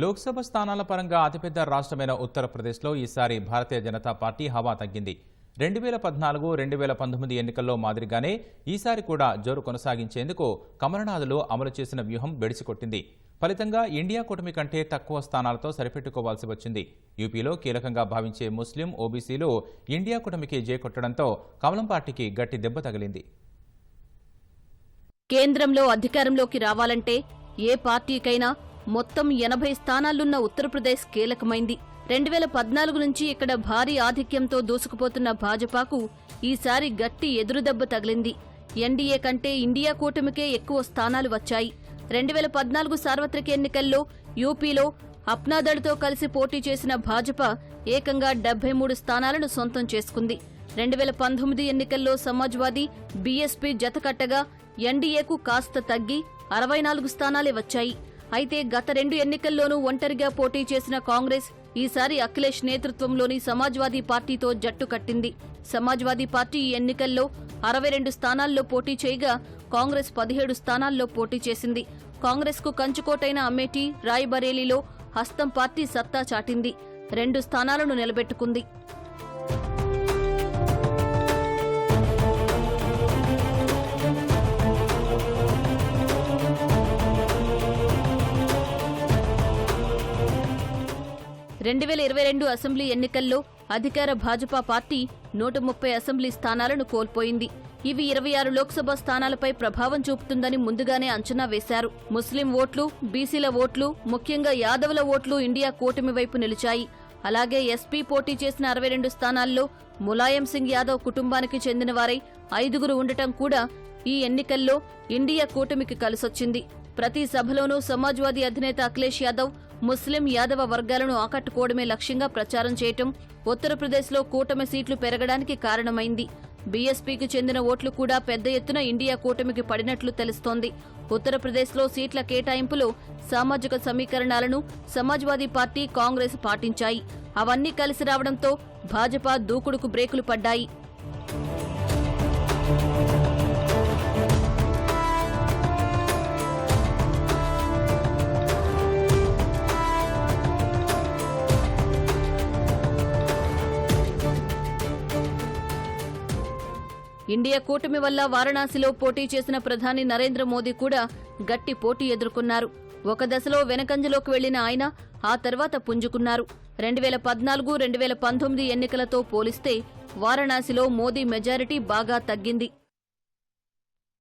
లోక్సభ స్థానాల పరంగా అతిపెద్ద రాష్ట్రమైన ఉత్తరప్రదేశ్లో ఈసారి భారతీయ జనతా పార్టీ హవా తగ్గింది. రెండు వేల పద్నాలుగు రెండు వేల పంతొమ్మిది ఎన్నికల్లో మాదిరిగానే ఈసారి కూడా జోరు కొనసాగించేందుకు కమలనాథులు అమలు చేసిన వ్యూహం బెడిసికొట్టింది. ఫలితంగా ఇండియా కూటమి కంటే తక్కువ స్థానాలతో సరిపెట్టుకోవాల్సి వచ్చింది. యూపీలో కీలకంగా భావించే ముస్లిం ఓబీసీలు ఇండియా కూటమికి జేకొట్టడంతో కమలం పార్టీకి గట్టి దెబ్బ తగిలింది. కేంద్రంలో అధికారంలోకి రావాలంటే ఏ పార్టీకైనా మొత్తం ఎనభై స్థానాలున్న ఉత్తరప్రదేశ్ కీలకమైంది. రెండు వేల పద్నాలుగు నుంచి ఇక్కడ భారీ ఆధిక్యంతో దూసుకుపోతున్న భాజపాకు ఈసారి గట్టి ఎదురుదెబ్బ తగిలింది. ఎన్డీఏ కంటే ఇండియా కూటమికే ఎక్కువ స్థానాలు వచ్చాయి. రెండు వేల పద్నాలుగు సార్వత్రిక ఎన్నికల్లో యూపీలో అప్నాదళ్తో కలిసి పోటీ చేసిన భాజపా ఏకంగా డెబ్బై మూడు స్థానాలను సొంతం చేసుకుంది. రెండు వేల పంతొమ్మిది ఎన్నికల్లో సమాజ్వాదీ బీఎస్పీ జతకట్టగా ఎన్డీఏకు కాస్త తగ్గి అరవై నాలుగు స్థానాలే వచ్చాయి. అయితే గత రెండు ఎన్నికల్లోనూ ఒంటరిగా పోటీ చేసిన కాంగ్రెస్ ఈసారి అఖిలేష్ నేతృత్వంలోని సమాజ్వాదీ పార్టీతో జట్టు కట్టింది. సమాజ్వాదీ పార్టీ ఈ ఎన్నికల్లో అరవై రెండు స్థానాల్లో పోటీ చేయగా కాంగ్రెస్ పదిహేడు స్థానాల్లో పోటీ చేసింది. కాంగ్రెస్కు కంచుకోటైన అమేఠీ రాయ్బరేలీలో హస్తం పార్టీ సత్తా చాటింది. రెండు స్థానాలను నిలబెట్టుకుంది. రెండు వేల ఇరవై రెండు అసెంబ్లీ ఎన్నికల్లో అధికార భాజపా పార్టీ నూట ముప్పై అసెంబ్లీ స్థానాలను కోల్పోయింది. ఇవి ఇరవై ఆరు లోక్సభ స్థానాలపై ప్రభావం చూపుతుందని ముందుగానే అంచనా వేశారు. ముస్లిం ఓట్లు బీసీల ఓట్లు ముఖ్యంగా యాదవుల ఓట్లు ఇండియా కూటమి వైపు నిలిచాయి. అలాగే ఎస్పీ పోటీ చేసిన అరవై రెండు స్థానాల్లో ములాయం సింగ్ యాదవ్ కుటుంబానికి చెందిన వారై ఐదుగురు ఉండటం కూడా ఈ ఎన్నికల్లో ఇండియా కూటమికి కలిసొచ్చింది. ప్రతి సభలోనూ సమాజ్వాదీ అధినేత అఖిలేష్ యాదవ్ ముస్లిం యాదవ వర్గాలను ఆకట్టుకోవడమే లక్ష్యంగా ప్రచారం చేయటం ఉత్తరప్రదేశ్లో కూటమి సీట్లు పెరగడానికి కారణమైంది. బీఎస్పీకి చెందిన ఓట్లు కూడా పెద్ద ఎత్తున ఇండియా కూటమికి పడినట్లు తెలుస్తోంది. ఉత్తరప్రదేశ్లో సీట్ల కేటాయింపులో సామాజిక సమీకరణాలను సమాజ్వాదీ పార్టీ కాంగ్రెస్ పాటించాయి. అవన్నీ కలిసి రావడంతో భాజపా దూకుడుకు బ్రేకులు పడ్డాయి. ఇండియా కూటమి వల్ల వారణాసిలో పోటీ చేసిన ప్రధాని నరేంద్ర మోదీ కూడా గట్టి పోటీ ఎదుర్కొన్నారు. ఒక దశలో వెనకంజలోకి వెళ్ళిన ఆయన ఆ తర్వాత పుంజుకున్నారు. రెండు వేల పద్నాలుగు రెండు వేల పంతొమ్మిది ఎన్నికలతో పోలిస్తే వారణాసిలో మోదీ మెజారిటీ బాగా తగ్గింది.